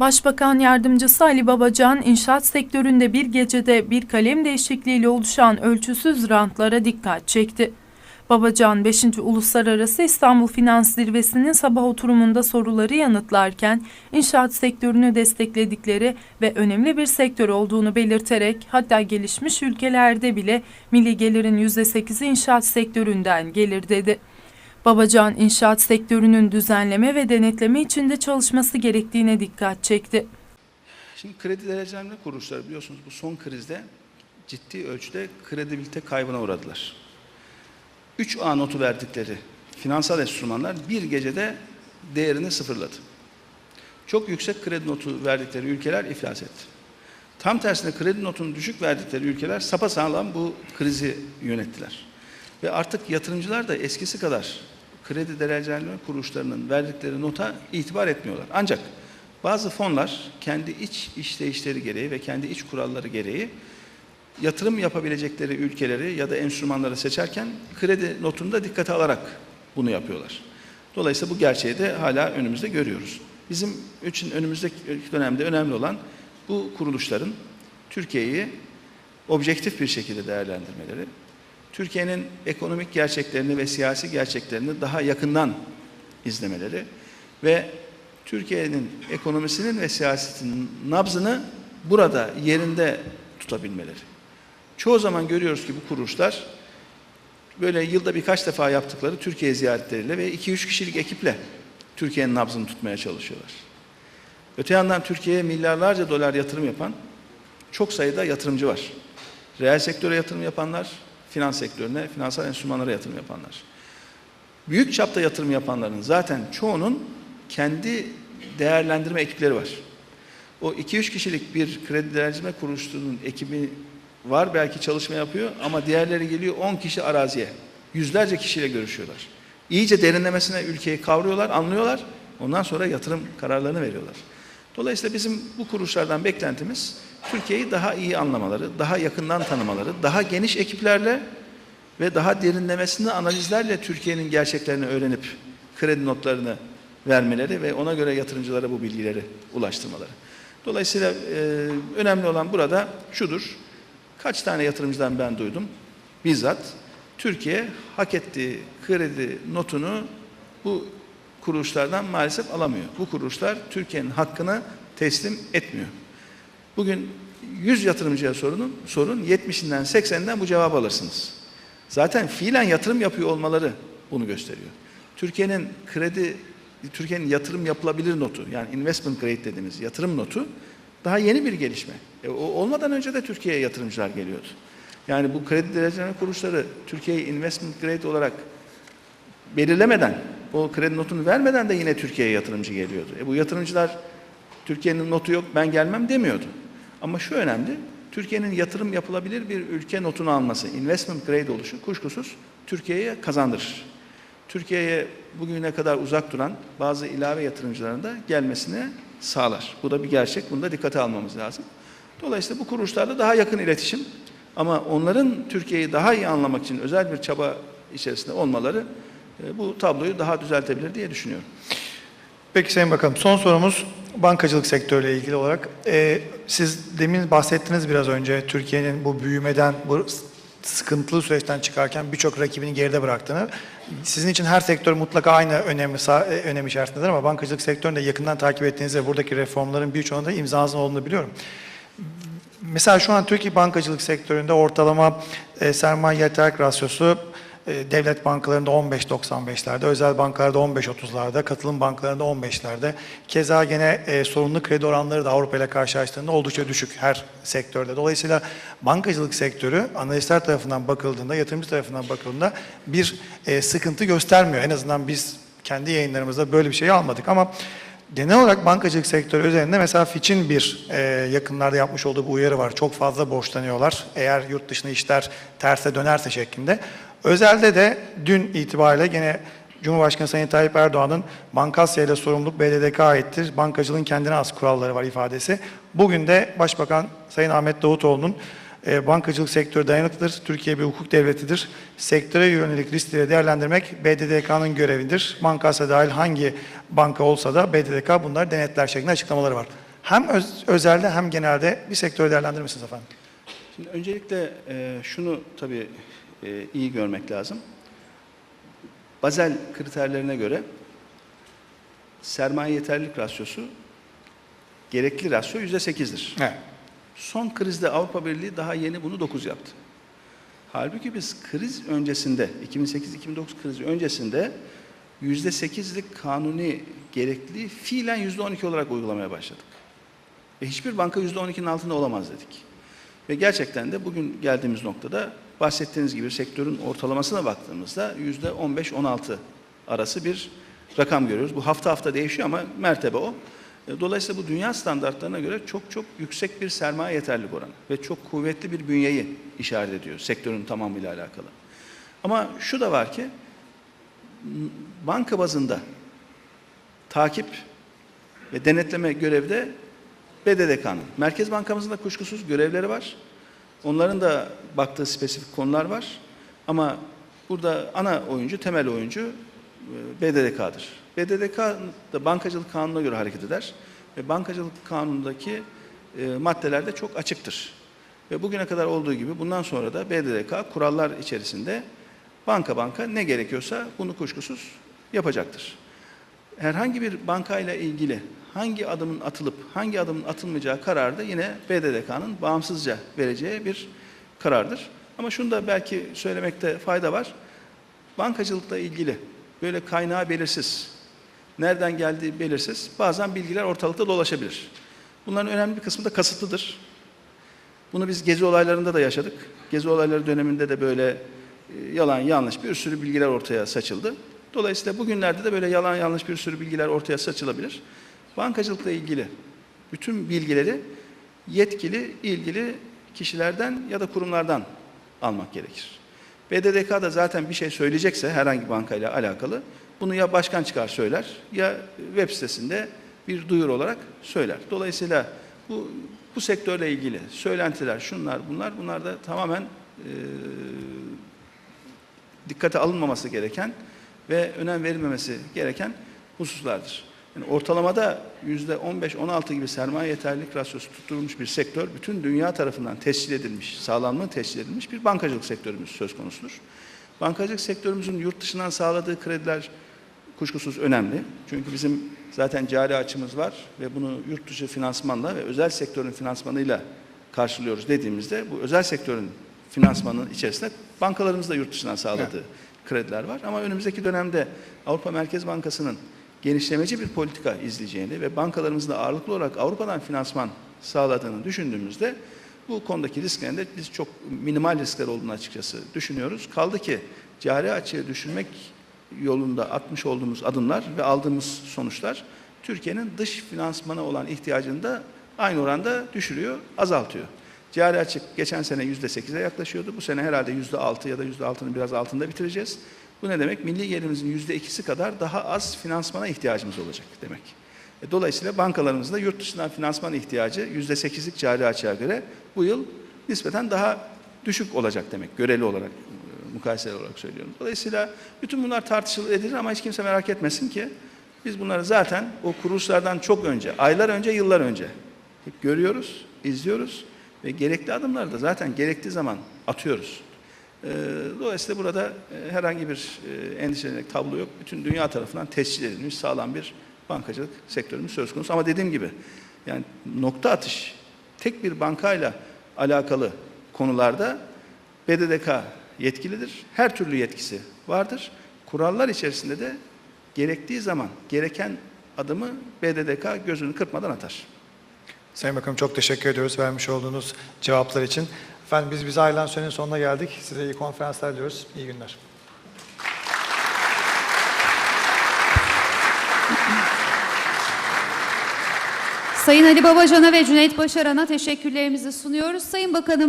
Başbakan Yardımcısı Ali Babacan, inşaat sektöründe bir gecede bir kalem değişikliğiyle oluşan ölçüsüz rantlara dikkat çekti. Babacan 5. Uluslararası İstanbul Finans Zirvesi'nin sabah oturumunda soruları yanıtlarken inşaat sektörünü destekledikleri ve önemli bir sektör olduğunu belirterek hatta gelişmiş ülkelerde bile milli gelirin %8'i inşaat sektöründen gelir dedi. Babacan inşaat sektörünün düzenleme ve denetleme içinde çalışması gerektiğine dikkat çekti. Şimdi kredi derecelenme kuruluşları biliyorsunuz bu son krizde ciddi ölçüde kredibilite kaybına uğradılar. 3A notu verdikleri finansal enstrümanlar bir gecede değerini sıfırladı. Çok yüksek kredi notu verdikleri ülkeler iflas etti. Tam tersine kredi notunu düşük verdikleri ülkeler sapasağlam bu krizi yönettiler. Ve artık yatırımcılar da eskisi kadar kredi derecelenme kuruluşlarının verdikleri nota itibar etmiyorlar. Ancak bazı fonlar kendi iç işleyişleri gereği ve kendi iç kuralları gereği yatırım yapabilecekleri ülkeleri ya da enstrümanları seçerken kredi notunu da dikkate alarak bunu yapıyorlar. Dolayısıyla bu gerçeği de hala önümüzde görüyoruz. Bizim için önümüzdeki dönemde önemli olan bu kuruluşların Türkiye'yi objektif bir şekilde değerlendirmeleri, Türkiye'nin ekonomik gerçeklerini ve siyasi gerçeklerini daha yakından izlemeleri ve Türkiye'nin ekonomisinin ve siyasetinin nabzını burada yerinde tutabilmeleri. Çoğu zaman görüyoruz ki bu kuruluşlar böyle yılda birkaç defa yaptıkları Türkiye ziyaretleriyle ve 2-3 kişilik ekiple Türkiye'nin nabzını tutmaya çalışıyorlar. Öte yandan Türkiye'ye milyarlarca dolar yatırım yapan çok sayıda yatırımcı var. Reel sektöre yatırım yapanlar, finans sektörüne, finansal enstrümanlara yatırım yapanlar. Büyük çapta yatırım yapanların zaten çoğunun kendi değerlendirme ekipleri var. O 2-3 kişilik bir kredi değerlendirme kuruluşunun ekibi var belki çalışma yapıyor ama diğerleri geliyor 10 kişi araziye. Yüzlerce kişiyle görüşüyorlar. İyice derinlemesine ülkeyi kavruyorlar, anlıyorlar. Ondan sonra yatırım kararlarını veriyorlar. Dolayısıyla bizim bu kuruluşlardan beklentimiz Türkiye'yi daha iyi anlamaları, daha yakından tanımaları, daha geniş ekiplerle ve daha derinlemesine analizlerle Türkiye'nin gerçeklerini öğrenip kredi notlarını vermeleri ve ona göre yatırımcılara bu bilgileri ulaştırmaları. Dolayısıyla e, önemli olan burada şudur. Kaç tane yatırımcıdan ben duydum bizzat. Türkiye hak ettiği kredi notunu bu kuruluşlardan maalesef alamıyor. Bu kuruluşlar Türkiye'nin hakkını teslim etmiyor. Bugün 100 yatırımcıya sorunun, sorun 70'inden 80'inden bu cevabı alırsınız. Zaten fiilen yatırım yapıyor olmaları bunu gösteriyor. Türkiye'nin kredi, Türkiye'nin yatırım yapılabilir notu yani investment grade dediğimiz yatırım notu daha yeni bir gelişme. E, olmadan önce de Türkiye'ye yatırımcılar geliyordu. Yani bu kredi derecelenme kuruluşları Türkiye'yi investment grade olarak belirlemeden, o kredi notunu vermeden de yine Türkiye'ye yatırımcı geliyordu. E, bu yatırımcılar Türkiye'nin notu yok ben gelmem demiyordu. Ama şu önemli, Türkiye'nin yatırım yapılabilir bir ülke notunu alması, investment grade oluşu kuşkusuz Türkiye'ye kazandırır. Türkiye'ye bugüne kadar uzak duran bazı ilave yatırımcıların da gelmesine sağlar. Bu da bir gerçek. Bunu da dikkate almamız lazım. Dolayısıyla bu kuruluşlarla daha yakın iletişim ama onların Türkiye'yi daha iyi anlamak için özel bir çaba içerisinde olmaları e, bu tabloyu daha düzeltebilir diye düşünüyorum. Peki Sayın Bakanım son sorumuz bankacılık sektörüyle ilgili olarak. Ee, siz demin bahsettiniz biraz önce Türkiye'nin bu büyümeden, bu sıkıntılı süreçten çıkarken birçok rakibini geride bıraktığını. Sizin için her sektör mutlaka aynı önemli önem içerisindedir ama bankacılık sektörünü de yakından takip ettiğinizi ve buradaki reformların birçoğunda imzanızın olduğunu biliyorum. Mesela şu an Türkiye bankacılık sektöründe ortalama e, sermaye yeterlik rasyosu e, devlet bankalarında 15.95'lerde, özel bankalarda 15.30'larda, katılım bankalarında 15'lerde. Keza gene e, sorunlu kredi oranları da Avrupa ile karşılaştığında oldukça düşük her sektörde. Dolayısıyla bankacılık sektörü analistler tarafından bakıldığında, yatırımcı tarafından bakıldığında bir e, sıkıntı göstermiyor. En azından biz kendi yayınlarımızda böyle bir şey almadık ama Genel olarak bankacılık sektörü üzerinde mesela Fitch'in bir e, yakınlarda yapmış olduğu bir uyarı var. Çok fazla borçlanıyorlar. Eğer yurt dışına işler terse dönerse şeklinde. Özelde de dün itibariyle gene Cumhurbaşkanı Sayın Tayyip Erdoğan'ın Bankasya ile sorumluluk BDDK aittir. Bankacılığın kendine az kuralları var ifadesi. Bugün de Başbakan Sayın Ahmet Davutoğlu'nun e, bankacılık sektörü dayanıklıdır. Türkiye bir hukuk devletidir. Sektöre yönelik riskleri değerlendirmek BDDK'nın görevidir. Bankasya dahil hangi banka olsa da BDDK bunlar denetler şeklinde açıklamaları var. Hem öz- özelde hem genelde bir sektörü değerlendirir misiniz efendim? Şimdi öncelikle e, şunu tabii e, iyi görmek lazım. Bazel kriterlerine göre sermaye yeterlilik rasyosu gerekli rasyo yüzde sekizdir. Evet. Son krizde Avrupa Birliği daha yeni bunu 9 yaptı. Halbuki biz kriz öncesinde, 2008-2009 krizi öncesinde yüzde sekizlik kanuni gerekliliği fiilen yüzde on iki olarak uygulamaya başladık. Ve hiçbir banka yüzde on ikinin altında olamaz dedik. Ve gerçekten de bugün geldiğimiz noktada bahsettiğiniz gibi sektörün ortalamasına baktığımızda yüzde 15-16 arası bir rakam görüyoruz. Bu hafta hafta değişiyor ama mertebe o. E, Dolayısıyla bu dünya standartlarına göre çok çok yüksek bir sermaye yeterlilik oranı ve çok kuvvetli bir bünyeyi işaret ediyor sektörün tamamıyla alakalı. Ama şu da var ki banka bazında takip ve denetleme görevde BDDK'nın. Merkez Bankamızın da kuşkusuz görevleri var. Onların da baktığı spesifik konular var. Ama burada ana oyuncu, temel oyuncu e, BDDK'dır. BDDK da bankacılık kanununa göre hareket eder. Ve bankacılık kanunundaki e, maddeler de çok açıktır. Ve bugüne kadar olduğu gibi bundan sonra da BDDK kurallar içerisinde banka banka ne gerekiyorsa bunu kuşkusuz yapacaktır herhangi bir bankayla ilgili hangi adımın atılıp hangi adımın atılmayacağı kararı da yine BDDK'nın bağımsızca vereceği bir karardır. Ama şunu da belki söylemekte fayda var. Bankacılıkla ilgili böyle kaynağı belirsiz, nereden geldiği belirsiz bazen bilgiler ortalıkta dolaşabilir. Bunların önemli bir kısmı da kasıtlıdır. Bunu biz gezi olaylarında da yaşadık. Gezi olayları döneminde de böyle e, yalan yanlış bir sürü bilgiler ortaya saçıldı. Dolayısıyla bugünlerde de böyle yalan yanlış bir sürü bilgiler ortaya saçılabilir. Bankacılıkla ilgili bütün bilgileri yetkili, ilgili kişilerden ya da kurumlardan almak gerekir. BDDK da zaten bir şey söyleyecekse herhangi bankayla alakalı bunu ya başkan çıkar söyler ya web sitesinde bir duyuru olarak söyler. Dolayısıyla bu bu sektörle ilgili söylentiler, şunlar, bunlar, bunlar da tamamen e, dikkate alınmaması gereken ve önem verilmemesi gereken hususlardır. Yani ortalamada yüzde 15-16 gibi sermaye yeterlilik rasyosu tutturulmuş bir sektör, bütün dünya tarafından tescil edilmiş, sağlamlığı tescil edilmiş bir bankacılık sektörümüz söz konusudur. Bankacılık sektörümüzün yurt dışından sağladığı krediler kuşkusuz önemli. Çünkü bizim zaten cari açımız var ve bunu yurt dışı finansmanla ve özel sektörün finansmanıyla karşılıyoruz dediğimizde bu özel sektörün finansmanının içerisinde bankalarımız da yurt dışından sağladığı krediler var. Ama önümüzdeki dönemde Avrupa Merkez Bankası'nın genişlemeci bir politika izleyeceğini ve bankalarımızın da ağırlıklı olarak Avrupa'dan finansman sağladığını düşündüğümüzde bu konudaki risklerin de biz çok minimal riskler olduğunu açıkçası düşünüyoruz. Kaldı ki cari açığı düşürmek yolunda atmış olduğumuz adımlar ve aldığımız sonuçlar Türkiye'nin dış finansmana olan ihtiyacını da aynı oranda düşürüyor, azaltıyor. Cari açık geçen sene yüzde sekize yaklaşıyordu. Bu sene herhalde yüzde altı ya da yüzde altının biraz altında bitireceğiz. Bu ne demek? Milli gelirimizin yüzde ikisi kadar daha az finansmana ihtiyacımız olacak demek. E, Dolayısıyla bankalarımızın da yurt dışından finansman ihtiyacı yüzde sekizlik cari açığa göre bu yıl nispeten daha düşük olacak demek. Göreli olarak, e, mukayeseli olarak söylüyorum. Dolayısıyla bütün bunlar tartışılır edilir ama hiç kimse merak etmesin ki biz bunları zaten o kuruluşlardan çok önce, aylar önce, yıllar önce hep görüyoruz, izliyoruz ve gerekli adımları da zaten gerektiği zaman atıyoruz. Ee, Dolayısıyla burada e, herhangi bir e, endişelenecek tablo yok. Bütün dünya tarafından tescil edilmiş sağlam bir bankacılık sektörümüz söz konusu. Ama dediğim gibi yani nokta atış tek bir bankayla alakalı konularda BDDK yetkilidir. Her türlü yetkisi vardır. Kurallar içerisinde de gerektiği zaman gereken adımı BDDK gözünü kırpmadan atar. Sayın Bakanım çok teşekkür ediyoruz vermiş olduğunuz cevaplar için. Efendim biz bize ayrılan sürenin sonuna geldik. Size iyi konferanslar diliyoruz. İyi günler. Sayın Ali Babacan'a ve Cüneyt Başaran'a teşekkürlerimizi sunuyoruz. Sayın Bakanım